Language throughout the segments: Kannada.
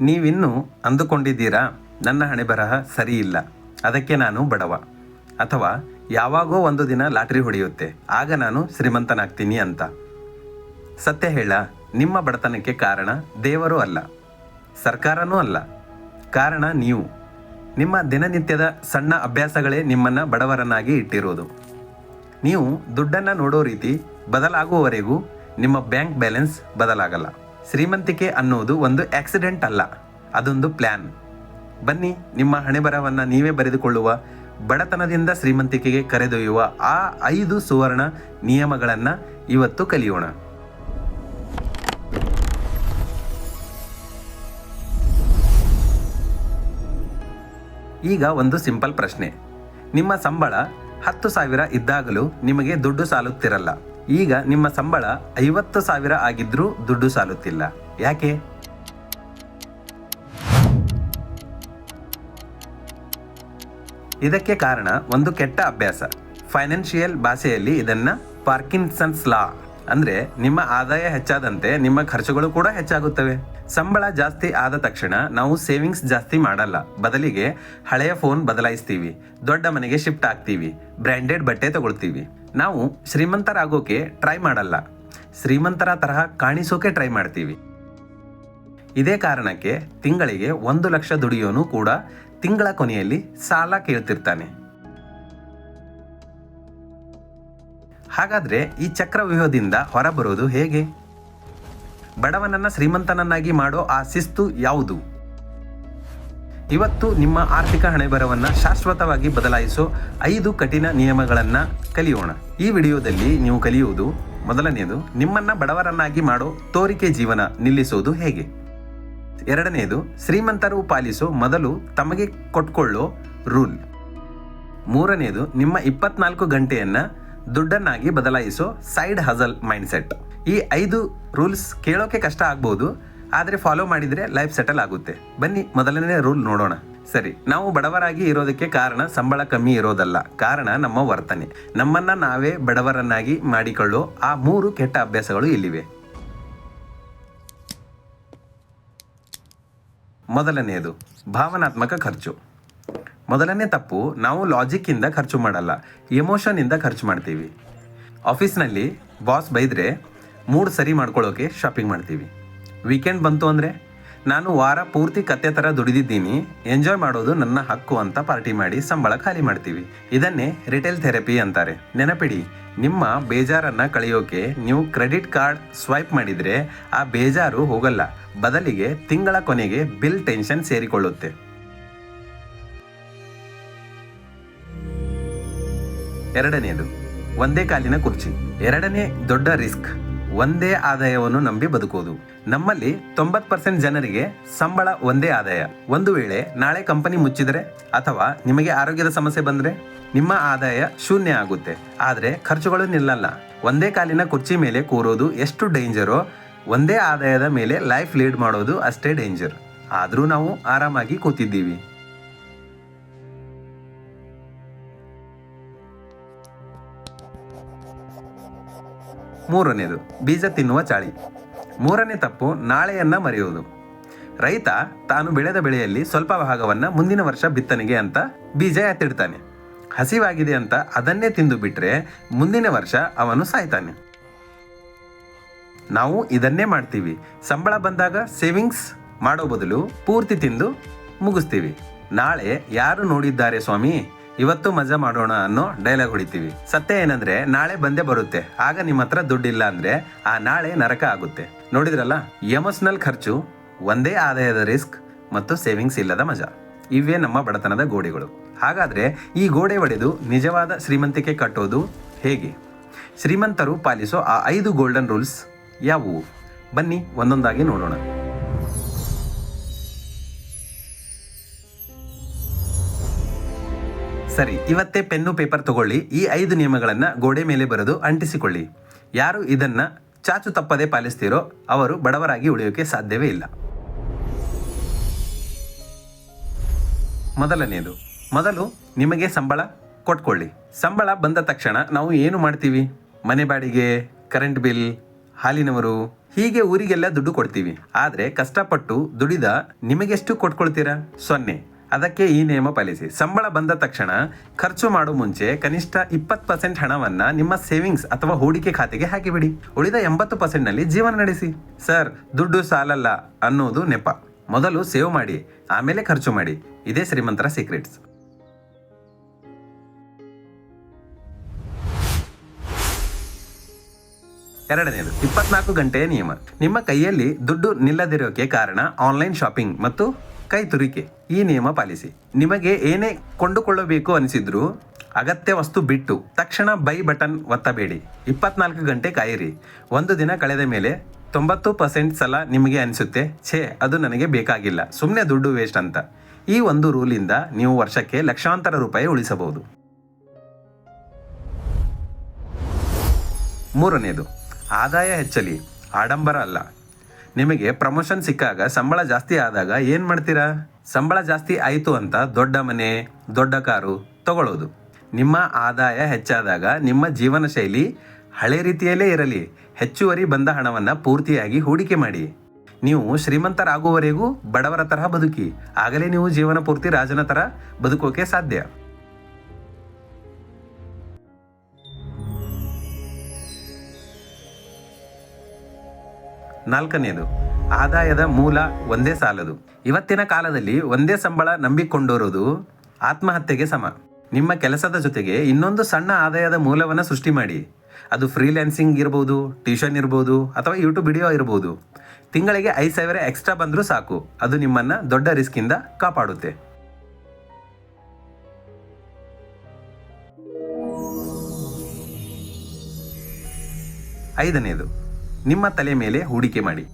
ನೀವಿನ್ನೂ ಅಂದುಕೊಂಡಿದ್ದೀರಾ? ನನ್ನ ಹಣೆ ಬರಹ ಸರಿ ಅದಕ್ಕೆ ನಾನು ಬಡವ. ಅಥವಾ ಯಾವಾಗೋ ಒಂದು ದಿನ ಲಾಟ್ರಿ ಹೊಡೆಯುತ್ತೆ. ಆಗ ನಾನು ಶ್ರೀಮಂತನಾಗ್ತೀನಿ ಅಂತ. ಸತ್ಯ ಹೇಳ, ನಿಮ್ಮ ಬಡತನಕ್ಕೆ ಕಾರಣ ದೇವರು ಅಲ್ಲ. ಸರ್ಕಾರನೂ ಅಲ್ಲ. ಕಾರಣ ನೀವು. ನಿಮ್ಮ ದಿನನಿತ್ಯದ ಸಣ್ಣ ಅಭ್ಯಾಸಗಳೇ ನಿಮ್ಮನ್ನು ಬಡವರನ್ನಾಗಿ ಇಟ್ಟಿರೋದು. ನೀವು ದುಡ್ಡನ್ನು ನೋಡೋ ರೀತಿ ಬದಲಾಗುವವರೆಗೂ ನಿಮ್ಮ ಬ್ಯಾಂಕ್ ಬ್ಯಾಲೆನ್ಸ್ ಬದಲಾಗಲ್ಲ. ಶ್ರೀಮಂತಿಕೆ ಅನ್ನೋದು ಒಂದು ಆಕ್ಸಿಡೆಂಟ್ ಅಲ್ಲ, ಅದೊಂದು ಪ್ಲ್ಯಾನ್ ಬನ್ನಿ, ನಿಮ್ಮ ಹಣೆಬರವನ್ನು ನೀವೇ ಬರೆದುಕೊಳ್ಳುವ, ಬಡತನದಿಂದ ಶ್ರೀಮಂತಿಕೆಗೆ ಕರೆದೊಯ್ಯುವ ಆ ಐದು ಸುವರ್ಣ ನಿಯಮಗಳನ್ನು ಇವತ್ತು ಕಲಿಯೋಣ. ಈಗ ಒಂದು ಸಿಂಪಲ್ ಪ್ರಶ್ನೆ. ನಿಮ್ಮ ಸಂಬಳ ಹತ್ತು ಸಾವಿರ ಇದ್ದಾಗಲೂ ನಿಮಗೆ ದುಡ್ಡು ಸಾಲುತ್ತಿರಲ್ಲ. ಈಗ ನಿಮ್ಮ ಸಂಬಳ ಐವತ್ತು ಸಾವಿರ ಆಗಿದ್ರೂ ದುಡ್ಡು ಸಾಲುತ್ತಿಲ್ಲ. ಯಾಕೆ? ಇದಕ್ಕೆ ಕಾರಣ ಒಂದು ಕೆಟ್ಟ ಅಭ್ಯಾಸ. ಫೈನಾನ್ಷಿಯಲ್ ಭಾಷೆಯಲ್ಲಿ ಇದನ್ನ ಪಾರ್ಕಿನ್ಸನ್ಸ್ ಲಾ ಅಂದ್ರೆ ನಿಮ್ಮ ಆದಾಯ ಹೆಚ್ಚಾದಂತೆ ನಿಮ್ಮ ಖರ್ಚುಗಳು ಕೂಡ ಹೆಚ್ಚಾಗುತ್ತವೆ. ಸಂಬಳ ಜಾಸ್ತಿ ಆದ ತಕ್ಷಣ ನಾವು ಸೇವಿಂಗ್ಸ್ ಜಾಸ್ತಿ ಮಾಡಲ್ಲ. ಬದಲಿಗೆ ಹಳೆಯ ಫೋನ್ ಬದಲಾಯಿಸ್ತೀವಿ. ದೊಡ್ಡ ಮನೆಗೆ ಶಿಫ್ಟ್ ಆಗ್ತೀವಿ. ಬ್ರ್ಯಾಂಡೆಡ್ ಬಟ್ಟೆ ತಗೊಳ್ತೀವಿ. ನಾವು ಶ್ರೀಮಂತರಾಗೋಕೆ ಟ್ರೈ ಮಾಡಲ್ಲ. ಶ್ರೀಮಂತರ ತರಹ ಕಾಣಿಸೋಕೆ ಟ್ರೈ ಮಾಡ್ತೀವಿ. ಇದೇ ಕಾರಣಕ್ಕೆ ತಿಂಗಳಿಗೆ ಒಂದು ಲಕ್ಷ ದುಡಿಯೋನು ಕೂಡ ತಿಂಗಳ ಕೊನೆಯಲ್ಲಿ ಸಾಲ ಕೇಳ್ತಿರ್ತಾನೆ. ಹಾಗಾದ್ರೆ ಈ ಚಕ್ರವ್ಯೂಹದಿಂದ ಹೊರಬರೋದು ಹೇಗೆ? ಬಡವನನ್ನ ಶ್ರೀಮಂತನನ್ನಾಗಿ ಮಾಡೋ ಆ ಶಿಸ್ತು ಯಾವುದು? ಇವತ್ತು ನಿಮ್ಮ ಆರ್ಥಿಕ ಹಣೆಬರವನ್ನ ಶಾಶ್ವತವಾಗಿ ಬದಲಾಯಿಸೋ ಐದು ಕಠಿಣ ನಿಯಮಗಳನ್ನು ಕಲಿಯೋಣ. ಈ ವಿಡಿಯೋದಲ್ಲಿ ನೀವು ಕಲಿಯುವುದು ಮೊದಲನೆಯದು, ನಿಮ್ಮನ್ನ ಬಡವರನ್ನಾಗಿ ಮಾಡೋ ತೋರಿಕೆ ಜೀವನ ನಿಲ್ಲಿಸೋದು ಹೇಗೆ? ಎರಡನೆಯದು, ಶ್ರೀಮಂತರು ಪಾಲಿಸೋ ಮೊದಲು ತಮಗೆ ಕೊಟ್ಕೊಳ್ಳೋ ರೂಲ್. ಮೂರನೆಯದು, ನಿಮ್ಮ ಇಪ್ಪತ್ನಾಲ್ಕು ಗಂಟೆಯನ್ನ ದುಡ್ಡನ್ನಾಗಿ ಬದಲಾಯಿಸೋ ಸೈಡ್ ಹಜಲ್ ಮೈಂಡ್ಸೆಟ್. ಈ ಐದು ರೂಲ್ಸ್ ಕೇಳೋಕೆ ಕಷ್ಟ ಆಗ್ಬೋದು ಆದರೆ ಫಾಲೋ ಮಾಡಿದರೆ ಲೈಫ್ ಸೆಟಲ್ ಆಗುತ್ತೆ. ಬನ್ನಿ, ಮೊದಲನೇ ರೂಲ್ ನೋಡೋಣ. ಸರಿ, ನಾವು ಬಡವರಾಗಿ ಇರೋದಕ್ಕೆ ಕಾರಣ ಸಂಬಳ ಕಮ್ಮಿ ಇರೋದಲ್ಲ. ಕಾರಣ ನಮ್ಮ ವರ್ತನೆ. ನಮ್ಮನ್ನ ನಾವೇ ಬಡವರನ್ನಾಗಿ ಮಾಡಿಕೊಳ್ಳೋ ಆ ಮೂರು ಕೆಟ್ಟ ಅಭ್ಯಾಸಗಳು ಇಲ್ಲಿವೆ. ಮೊದಲನೆಯದು, ಭಾವನಾತ್ಮಕ ಖರ್ಚು. ಮೊದಲನೇ ತಪ್ಪು, ನಾವು ಲಾಜಿಕ್ಕಿಂದ ಖರ್ಚು ಮಾಡಲ್ಲ. ಎಮೋಷನಿಂದ ಖರ್ಚು ಮಾಡ್ತೀವಿ. ಆಫೀಸ್ನಲ್ಲಿ ಬಾಸ್ ಬೈದರೆ ಮೂಡ್ ಸರಿ ಮಾಡ್ಕೊಳ್ಳೋಕೆ ಶಾಪಿಂಗ್ ಮಾಡ್ತೀವಿ. ವೀಕೆಂಡ್ ಬಂತು ಅಂದರೆ ನಾನು ವಾರ ಪೂರ್ತಿ ಕತ್ತೆ ಥರ ದುಡಿದಿದ್ದೀನಿ. ಎಂಜಾಯ್ ಮಾಡೋದು ನನ್ನ ಹಕ್ಕು ಅಂತ ಪಾರ್ಟಿ ಮಾಡಿ ಸಂಬಳ ಖಾಲಿ ಮಾಡ್ತೀವಿ. ಇದನ್ನೇ ರಿಟೇಲ್ ಥೆರಪಿ ಅಂತಾರೆ. ನೆನಪಿಡಿ, ನಿಮ್ಮ ಬೇಜಾರನ್ನು ಕಳೆಯೋಕೆ ನೀವು ಕ್ರೆಡಿಟ್ ಕಾರ್ಡ್ ಸ್ವೈಪ್ ಮಾಡಿದರೆ ಆ ಬೇಜಾರು ಹೋಗಲ್ಲ. ಬದಲಿಗೆ ತಿಂಗಳ ಕೊನೆಗೆ ಬಿಲ್ ಟೆನ್ಷನ್ ಸೇರಿಕೊಳ್ಳುತ್ತೆ. ಎರಡನೆಯದು ಒಂದೇ ಕಾಲಿನ ಕುರ್ಚಿ. ಎರಡನೇ ದೊಡ್ಡ ರಿಸ್ಕ್ ಒಂದೇ ಆದಾಯವನ್ನು ನಂಬಿ ಬದುಕೋದು. ನಮ್ಮಲ್ಲಿ ತೊಂಬತ್ ಪರ್ಸೆಂಟ್ ಜನರಿಗೆ ಸಂಬಳ ಒಂದೇ ಆದಾಯ. ಒಂದು ವೇಳೆ ನಾಳೆ ಕಂಪನಿ ಮುಚ್ಚಿದರೆ ಅಥವಾ ನಿಮಗೆ ಆರೋಗ್ಯದ ಸಮಸ್ಯೆ ಬಂದರೆ ನಿಮ್ಮ ಆದಾಯ ಶೂನ್ಯ ಆಗುತ್ತೆ. ಆದರೆ ಖರ್ಚುಗಳು ನಿಲ್ಲಲ್ಲ. ಒಂದೇ ಕಾಲಿನ ಕುರ್ಚಿ ಮೇಲೆ ಕೂರೋದು ಎಷ್ಟು ಡೇಂಜರೋ, ಒಂದೇ ಆದಾಯದ ಮೇಲೆ ಲೈಫ್ ಲೀಡ್ ಮಾಡೋದು ಅಷ್ಟೇ ಡೇಂಜರ್. ಆದರೂ ನಾವು ಆರಾಮಾಗಿ ಕೂತಿದ್ದೀವಿ. ಮೂರನೇದು, ಬೀಜ ತಿನ್ನುವ ಚಾಳಿ. ಮೂರನೇ ತಪ್ಪು, ನಾಳೆಯನ್ನ ಮರೆಯುವುದು. ರೈತ ತಾನು ಬೆಳೆದ ಬೆಳೆಯಲ್ಲಿ ಸ್ವಲ್ಪ ಭಾಗವನ್ನ ಮುಂದಿನ ವರ್ಷ ಬಿತ್ತನೆಗೆ ಅಂತ ಬೀಜ ಎತ್ತಿಡ್ತಾನೆ. ಹಸಿವಾಗಿದೆ ಅಂತ ಅದನ್ನೇ ತಿಂದು ಬಿಟ್ಟರೆ ಮುಂದಿನ ವರ್ಷ ಅವನು ಸಾಯ್ತಾನೆ. ನಾವು ಇದನ್ನೇ ಮಾಡ್ತೀವಿ. ಸಂಬಳ ಬಂದಾಗ ಸೇವಿಂಗ್ಸ್ ಮಾಡೋ ಬದಲು ಪೂರ್ತಿ ತಿಂದು ಮುಗಿಸ್ತೀವಿ. ನಾಳೆ ಯಾರು ನೋಡಿದ್ದಾರೆ ಸ್ವಾಮಿ? ಇವತ್ತು ಮಜಾ ಮಾಡೋಣ ಅನ್ನೋ ಡೈಲಾಗ್ ಹೊಡಿತೀವಿ. ಸತ್ಯ ಏನಂದ್ರೆ, ನಾಳೆ ಬಂದೇ ಬರುತ್ತೆ. ಆಗ ನಿಮ್ಮ ಹತ್ರ ದುಡ್ಡಿಲ್ಲ ಅಂದ್ರೆ ಆ ನಾಳೆ ನರಕ ಆಗುತ್ತೆ. ನೋಡಿದ್ರಲ್ಲ? ಎಮೋಷನಲ್ ಖರ್ಚು, ಒಂದೇ ಆದಾಯದ ರಿಸ್ಕ್ ಮತ್ತು ಸೇವಿಂಗ್ಸ್ ಇಲ್ಲದ ಮಜಾ. ಇವೇ ನಮ್ಮ ಬಡತನದ ಗೋಡೆಗಳು. ಹಾಗಾದ್ರೆ ಈ ಗೋಡೆ ಒಡೆದು ನಿಜವಾದ ಶ್ರೀಮಂತಿಕೆ ಕಟ್ಟೋದು ಹೇಗೆ? ಶ್ರೀಮಂತರು ಪಾಲಿಸೋ ಆ ಐದು ಗೋಲ್ಡನ್ ರೂಲ್ಸ್ ಯಾವುವು? ಬನ್ನಿ ಒಂದೊಂದಾಗಿ ನೋಡೋಣ. ಸರಿ, ಇವತ್ತೇ ಪೆನ್ನು ಪೇಪರ್ ತಗೊಳ್ಳಿ. ಈ ಐದು ನಿಯಮಗಳನ್ನು ಗೋಡೆ ಮೇಲೆ ಬರೆದು ಅಂಟಿಸಿಕೊಳ್ಳಿ. ಯಾರು ಇದನ್ನ ಚಾಚು ತಪ್ಪದೆ ಪಾಲಿಸ್ತೀರೋ ಅವರು ಬಡವರಾಗಿ ಉಳಿಯೋಕೆ ಸಾಧ್ಯವೇ ಇಲ್ಲ. ಮೊದಲನೆಯದು ಮೊದಲು ನಿಮಗೆ ಸಂಬಳ ಕೊಟ್ಕೊಳ್ಳಿ. ಸಂಬಳ ಬಂದ ತಕ್ಷಣ ನಾವು ಏನು ಮಾಡ್ತೀವಿ? ಮನೆ ಬಾಡಿಗೆ ಕರೆಂಟ್ ಬಿಲ್ ಹಾಲಿನವರು, ಹೀಗೆ ಊರಿಗೆಲ್ಲ ದುಡ್ಡು ಕೊಡ್ತೀವಿ. ಆದ್ರೆ ಕಷ್ಟಪಟ್ಟು ದುಡಿದ ನಿಮಗೆಷ್ಟು ಕೊಟ್ಕೊಳ್ತೀರಾ? ಸೊನ್ನೆ. ಅದಕ್ಕೆ ಈ ನಿಯಮ ಪಾಲಿಸಿ. ಸಂಬಳ ಬಂದ ತಕ್ಷಣ ಖರ್ಚು ಮಾಡುವ ಮುಂಚೆ ಕನಿಷ್ಠ ಇಪ್ಪತ್ತು ಪರ್ಸೆಂಟ್ ಹಣವನ್ನ ನಿಮ್ಮ ಸೇವಿಂಗ್ಸ್ ಅಥವಾ ಹೂಡಿಕೆ ಖಾತೆಗೆ ಹಾಕಿಬಿಡಿ. ಉಳಿದ ಎಂಬತ್ತು ಪರ್ಸೆಂಟ್ನಲ್ಲಿ ಜೀವನ ನಡೆಸಿ. ಸರ್, ದುಡ್ಡು ಸಾಲಲ್ಲ ಅನ್ನೋದು ನೆಪ. ಮೊದಲು ಸೇವ್ ಮಾಡಿ, ಆಮೇಲೆ ಖರ್ಚು ಮಾಡಿ. ಇದೇ ಶ್ರೀಮಂತರ ಸೀಕ್ರೆಟ್ಸ್ ಎರಡನೇದು, ಇಪ್ಪತ್ನಾಲ್ಕು ಗಂಟೆಯ ನಿಯಮ. ನಿಮ್ಮ ಕೈಯಲ್ಲಿ ದುಡ್ಡು ನಿಲ್ಲದಿರೋಕೆ ಕಾರಣ ಆನ್ಲೈನ್ ಶಾಪಿಂಗ್ ಮತ್ತು ಕೈ ತುರಿಕೆ ಈ ನಿಯಮ ಪಾಲಿಸಿ. ನಿಮಗೆ ಏನೇ ಕೊಂಡುಕೊಳ್ಳಬೇಕು ಅನಿಸಿದ್ರು ಅಗತ್ಯ ವಸ್ತು ಬಿಟ್ಟು ತಕ್ಷಣ ಬೈ ಬಟನ್ ಒತ್ತಬೇಡಿ. ಇಪ್ಪತ್ನಾಲ್ಕು ಗಂಟೆ ಕಾಯಿರಿ. ಒಂದು ದಿನ ಕಳೆದ ಮೇಲೆ ತೊಂಬತ್ತು ಪರ್ಸೆಂಟ್ ಸಲ ನಿಮಗೆ ಅನಿಸುತ್ತೆ, ಛೇ, ಅದು ನನಗೆ ಬೇಕಾಗಿಲ್ಲ ಸುಮ್ಮನೆ ದುಡ್ಡು ವೇಸ್ಟ್ ಅಂತ. ಈ ಒಂದು ರೂಲಿಂದ ನೀವು ವರ್ಷಕ್ಕೆ ಲಕ್ಷಾಂತರ ರೂಪಾಯಿ ಉಳಿಸಬಹುದು. ಮೂರನೇದು, ಆದಾಯ ಹೆಚ್ಚಲಿ, ಆಡಂಬರ ಅಲ್ಲ. ನಿಮಗೆ ಪ್ರಮೋಷನ್ ಸಿಕ್ಕಾಗ, ಸಂಬಳ ಜಾಸ್ತಿ ಆದಾಗ ಏನು ಮಾಡ್ತೀರಾ? ಸಂಬಳ ಜಾಸ್ತಿ ಆಯಿತು ಅಂತ ದೊಡ್ಡ ಮನೆ, ದೊಡ್ಡ ಕಾರು ತಗೊಳ್ಳೋದು ನಿಮ್ಮ ಆದಾಯ ಹೆಚ್ಚಾದಾಗ ನಿಮ್ಮ ಜೀವನ ಶೈಲಿ ಹಳೆ ರೀತಿಯಲ್ಲೇ ಇರಲಿ. ಹೆಚ್ಚುವರಿ ಬಂದ ಹಣವನ್ನು ಪೂರ್ತಿಯಾಗಿ ಹೂಡಿಕೆ ಮಾಡಿ. ನೀವು ಶ್ರೀಮಂತರಾಗುವವರೆಗೂ ಬಡವರ ತರಹ ಬದುಕಿ. ಆಗಲೇ ನೀವು ಜೀವನ ಪೂರ್ತಿ ರಾಜನ ಥರ ಬದುಕೋಕೆ ಸಾಧ್ಯ. ನಾಲ್ಕನೇದು, ಆದಾಯದ ಮೂಲ ಒಂದೇ ಸಾಲದು. ಇವತ್ತಿನ ಕಾಲದಲ್ಲಿ ಒಂದೇ ಸಂಬಳ ನಂಬಿಕೊಂಡೋರೋದು ಆತ್ಮಹತ್ಯೆಗೆ ಸಮ. ನಿಮ್ಮ ಕೆಲಸದ ಜೊತೆಗೆ ಇನ್ನೊಂದು ಸಣ್ಣ ಆದಾಯದ ಮೂಲವನ್ನು ಸೃಷ್ಟಿ ಮಾಡಿ. ಅದು ಫ್ರೀಲ್ಯಾನ್ಸಿಂಗ್ ಇರ್ಬೋದು ಟ್ಯೂಷನ್ ಇರ್ಬೋದು, ಅಥವಾ ಯೂಟ್ಯೂಬ್ ವಿಡಿಯೋ ಇರ್ಬೋದು. ತಿಂಗಳಿಗೆ ಐದು ಸಾವಿರ ಎಕ್ಸ್ಟ್ರಾ ಬಂದರೂ ಸಾಕು. ಅದು ನಿಮ್ಮನ್ನು ದೊಡ್ಡ ರಿಸ್ಕಿಂದ ಕಾಪಾಡುತ್ತೆ. ಐದನೇದು ನಿಮ್ಮ ತಲೆ ಮೇಲೆ ಹೂಡಿಕೆ ಮಾಡಿ.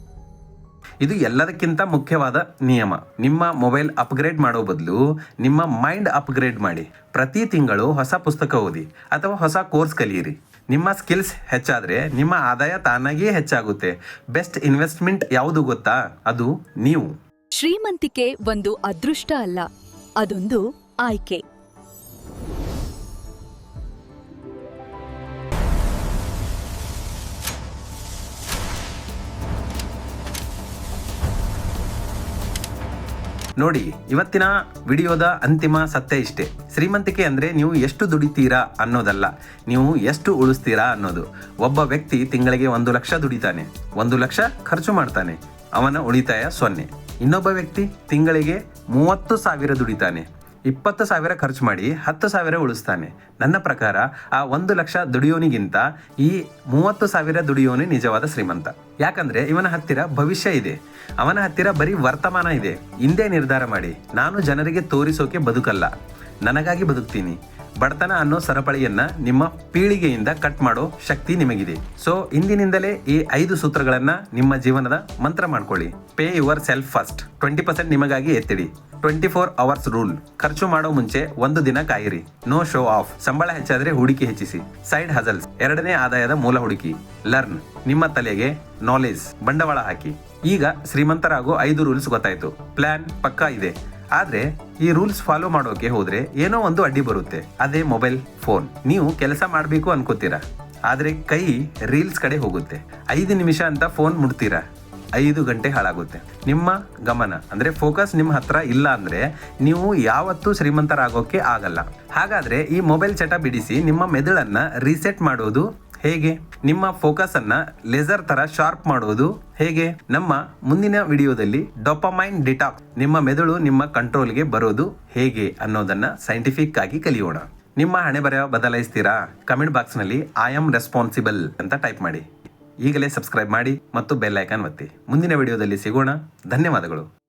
ಇದು ಎಲ್ಲದಕ್ಕಿಂತ ಮುಖ್ಯವಾದ ನಿಯಮ. ನಿಮ್ಮ ಮೊಬೈಲ್ ಅಪ್ಗ್ರೇಡ್ ಮಾಡೋ ಬದಲು ನಿಮ್ಮ ಮೈಂಡ್ ಅಪ್ಗ್ರೇಡ್ ಮಾಡಿ. ಪ್ರತಿ ತಿಂಗಳು ಹೊಸ ಪುಸ್ತಕ ಓದಿ ಅಥವಾ ಹೊಸ ಕೋರ್ಸ್ ಕಲಿಯಿರಿ. ನಿಮ್ಮ ಸ್ಕಿಲ್ಸ್ ಹೆಚ್ಚಾದರೆ ನಿಮ್ಮ ಆದಾಯ ತಾನಾಗಿಯೇ ಹೆಚ್ಚಾಗುತ್ತೆ. ಬೆಸ್ಟ್ ಇನ್ವೆಸ್ಟ್ಮೆಂಟ್ ಯಾವುದು ಗೊತ್ತಾ? ಅದು ನೀವು. ಶ್ರೀಮಂತಿಕೆ ಒಂದು ಅದೃಷ್ಟ ಅಲ್ಲ. ಅದೊಂದು ಆಯ್ಕೆ. ನೋಡಿ, ಇವತ್ತಿನ ವಿಡಿಯೋದ ಅಂತಿಮ ಸತ್ಯ ಇಷ್ಟೇ. ಶ್ರೀಮಂತಿಕೆ ಅಂದರೆ ನೀವು ಎಷ್ಟು ದುಡಿತೀರಾ ಅನ್ನೋದಲ್ಲ. ನೀವು ಎಷ್ಟು ಉಳಿಸ್ತೀರಾ ಅನ್ನೋದು. ಒಬ್ಬ ವ್ಯಕ್ತಿ ತಿಂಗಳಿಗೆ ಒಂದು ಲಕ್ಷ ದುಡಿತಾನೆ. ಒಂದು ಲಕ್ಷ ಖರ್ಚು ಮಾಡ್ತಾನೆ. ಅವನ ಉಳಿತಾಯ ಸೊನ್ನೆ. ಇನ್ನೊಬ್ಬ ವ್ಯಕ್ತಿ ತಿಂಗಳಿಗೆ ಮೂವತ್ತು ಸಾವಿರ ದುಡಿತಾನೆ. ಇಪ್ಪತ್ತು ಸಾವಿರ ಖರ್ಚು ಮಾಡಿ ಹತ್ತು ಸಾವಿರ ಉಳಿಸ್ತಾನೆ. ನನ್ನ ಪ್ರಕಾರ ಆ ಒಂದು ಲಕ್ಷ ದುಡಿಯೋನಿಗಿಂತ ಈ ಮೂವತ್ತು ಸಾವಿರ ದುಡಿಯೋನಿ ನಿಜವಾದ ಶ್ರೀಮಂತ. ಯಾಕಂದ್ರೆ ಇವನ ಹತ್ತಿರ ಭವಿಷ್ಯ ಇದೆ. ಅವನ ಹತ್ತಿರ ಬರೀ ವರ್ತಮಾನ ಇದೆ. ಹಿಂದೆ ನಿರ್ಧಾರ ಮಾಡಿ. ನಾನು ಜನರಿಗೆ ತೋರಿಸೋಕೆ ಬದುಕಲ್ಲ. ನನಗಾಗಿ ಬದುಕ್ತೀನಿ. ಬಡತನ ಅನ್ನೋ ಸರಪಳಿಯನ್ನ ನಿಮ್ಮ ಪೀಳಿಗೆಯಿಂದ ಕಟ್ ಮಾಡೋ ಶಕ್ತಿ ನಿಮಗಿದೆ. ಸೊ ಇಂದಿನಿಂದಲೇ ಈ ಐದು ಸೂತ್ರಗಳನ್ನ ನಿಮ್ಮ ಜೀವನದ ಮಂತ್ರ ಮಾಡ್ಕೊಳ್ಳಿ. Pay yourself first twenty percent ನಿಮಗಾಗಿ ಎತ್ತಿಡಿ. ಟ್ವೆಂಟಿ ಫೋರ್ ಅವರ್ಸ್ ರೂಲ್ ಖರ್ಚು ಮಾಡೋ ಮುಂಚೆ ಒಂದು ದಿನ ಕಾಯಿರಿ. ನೋ ಶೋ ಆಫ್ ಸಂಬಳ ಹೆಚ್ಚಾದ್ರೆ ಹೂಡಿಕೆ ಹೆಚ್ಚಿಸಿ. ಸೈಡ್ ಹಜಲ್ಸ್ ಎರಡನೇ ಆದಾಯದ ಮೂಲ ಹುಡುಕಿ. ಲರ್ನ್ ನಿಮ್ಮ ತಲೆಗೆ ನಾಲೆಜ್ ಬಂಡವಾಳ ಹಾಕಿ. ಈಗ ಶ್ರೀಮಂತರಾಗೋ ಐದು ರೂಲ್ಸ್ ಗೊತ್ತಾಯ್ತು. ಪ್ಲಾನ್ ಪಕ್ಕಾ ಇದೆ. ಆದ್ರೆ ಈ ರೂಲ್ಸ್ ಫಾಲೋ ಮಾಡೋಕೆ ಹೋದ್ರೆ ಏನೋ ಒಂದು ಅಡ್ಡಿ ಬರುತ್ತೆ. ಅದೇ ಮೊಬೈಲ್ ಫೋನ್ ನೀವು ಕೆಲಸ ಮಾಡಬೇಕು ಅನ್ಕೋತೀರಾ? ಆದ್ರೆ ಕೈ ರೀಲ್ಸ್ ಕಡೆ ಹೋಗುತ್ತೆ. ಐದು ನಿಮಿಷ ಅಂತ ಫೋನ್ ಮುಡ್ತೀರಾ ಐದು ಗಂಟೆ ಹಾಳಾಗುತ್ತೆ. ನಿಮ್ಮ ಗಮನ, ಅಂದ್ರೆ ಫೋಕಸ್ ನಿಮ್ಮ ಹತ್ರ ಇಲ್ಲ ಅಂದ್ರೆ ನೀವು ಯಾವತ್ತೂ ಶ್ರೀಮಂತರಾಗೋಕ್ಕೆ ಆಗಲ್ಲ. ಹಾಗಾದ್ರೆ ಈ ಮೊಬೈಲ್ ಚಟ ಬಿಡಿಸಿ ನಿಮ್ಮ ಮೆದುಳನ್ನ ರೀಸೆಟ್ ಮಾಡೋದು ಹೇಗೆ? ನಿಮ್ಮ ಫೋಕಸ್ ಅನ್ನ ಲೇಸರ್ ತರ ಶಾರ್ಪ್ ಮಾಡುವುದು ಹೇಗೆ? ನಮ್ಮ ಮುಂದಿನ ವಿಡಿಯೋದಲ್ಲಿ ಡೊಪಮೈನ್ ಡಿಟಾಕ್ಸ್ ನಿಮ್ಮ ಮೆದುಳು ನಿಮ್ಮ ಕಂಟ್ರೋಲ್ಗೆ ಬರೋದು ಹೇಗೆ ಅನ್ನೋದನ್ನ ಸೈಂಟಿಫಿಕ್ ಆಗಿ ಕಲಿಯೋಣ. ನಿಮ್ಮ ಹಣೆ ಬರೆಯ ಬದಲಾಯಿಸ್ತೀರಾ ಕಮೆಂಟ್ ಬಾಕ್ಸ್ನಲ್ಲಿ ಐ ಆಮ್ ರೆಸ್ಪಾನ್ಸಿಬಲ್ ಅಂತ ಟೈಪ್ ಮಾಡಿ. ಈಗಲೇ ಸಬ್ಸ್ಕ್ರೈಬ್ ಮಾಡಿ ಮತ್ತು ಬೆಲ್ ಐಕಾನ್ ಒತ್ತಿ. ಮುಂದಿನ ವಿಡಿಯೋದಲ್ಲಿ ಸಿಗೋಣ. ಧನ್ಯವಾದಗಳು.